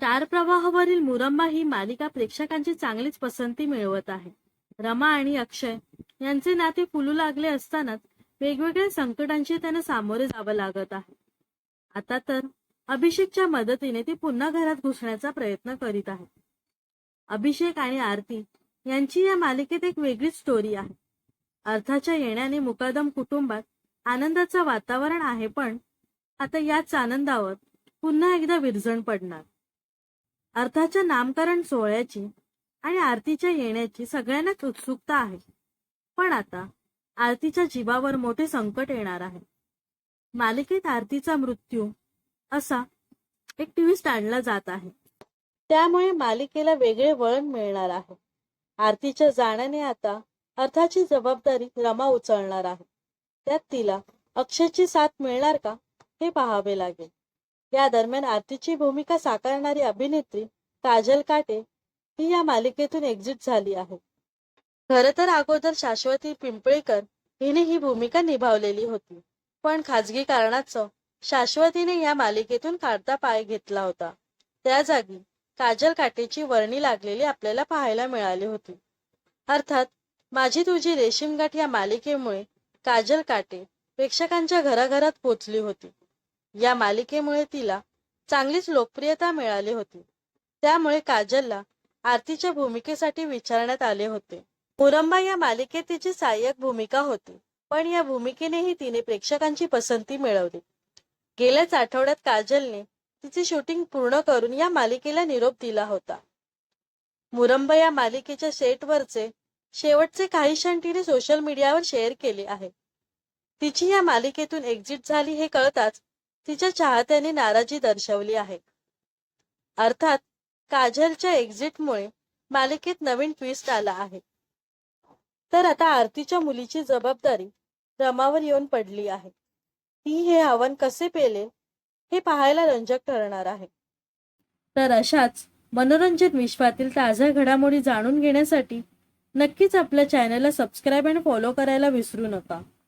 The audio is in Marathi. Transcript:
स्टार प्रवाहावरील मुरंबा ही मालिका प्रेक्षकांची चांगलीच पसंती मिळवत आहे. रमा आणि अक्षय यांचे नाते फुलू लागले असतानाच वेगवेगळ्या संकटांशी त्यांना सामोरे जावं लागत आहे. आता तर अभिषेकच्या मदतीने ती पुन्हा घरात घुसण्याचा प्रयत्न करीत आहे. अभिषेक आणि आरती यांची या मालिकेत एक वेगळीच स्टोरी आहे. अर्थाच्या येण्याने मुकादम कुटुंबात आनंदाचं वातावरण आहे पण आता याच आनंदावर पुन्हा एकदा विरजण पडणार. अर्थाच्या नामकरण सोहळ्याची आणि आरतीच्या येण्याची सगळ्यांनाच उत्सुकता आहे. पण आता आरतीच्या जीवावर मोठे संकट येणार आहे. मालिकेत आरतीचा मृत्यू असा एक ट्विस्ट आणला जात आहे. त्यामुळे मालिकेला वेगळे वळण मिळणार आहे. आरतीच्या जाण्याने आता अर्थाची जबाबदारी रमा उचलणार आहे. त्यात तिला अक्षयची साथ मिळणार का हे पाहावे लागेल. या दरम्यान आरतीची भूमिका साकारणारी अभिनेत्री काजल काटे ही या मालिकेतून एक्झिट झाली आहे. खर तर अगोदर शाश्वती पिंपळेकर हिने ही भूमिका निभावलेली होती पण खाजगी कारणाचं शाश्वतीने या मालिकेतून काढता पाय घेतला होता. त्या जागी काजल काटेची वर्णी लागलेली आपल्याला पाहायला मिळाली होती. अर्थात माझी तुझी रेशीमगाठ या मालिकेमुळे काजल काटे प्रेक्षकांच्या घराघरात पोचली होती. या मालिकेमुळे तिला चांगलीच लोकप्रियता मिळाली होती. त्यामुळे काजलला आरतीच्या भूमिकेसाठी विचारण्यात आले होते. मुरंबा या मालिकेत तिची सहाय्यक भूमिका होती पण या भूमिकेनेही तिने प्रेक्षकांची पसंती मिळवली. गेल्याच आठवड्यात काजलने तिचे शूटिंग पूर्ण करून या मालिकेला निरोप दिला होता. मुरंब या मालिकेच्या सेटवरचे शेवटचे काही क्षण तिने सोशल मीडियावर शेअर केले आहे. तिची या मालिकेतून एक्झिट झाली हे कळताच तिच्या चाहत्यांनी नाराजी दर्शवली आहे. अर्थात काजलच्या एक्झिटमुळे मालिकेत नवीन ट्विस्ट आला आहे. तर आता आरतीच्या मुलीची जबाबदारी रमावर येऊन पडली आहे. ती हे आव्हान कसे पेले हे पाहायला रंजक ठरणार आहे. तर अशाच मनोरंजन विश्वातील ताज्या घडामोडी जाणून घेण्यासाठी नक्कीच आपल्या चॅनलला सबस्क्राईब अँड फॉलो करायला विसरू नका.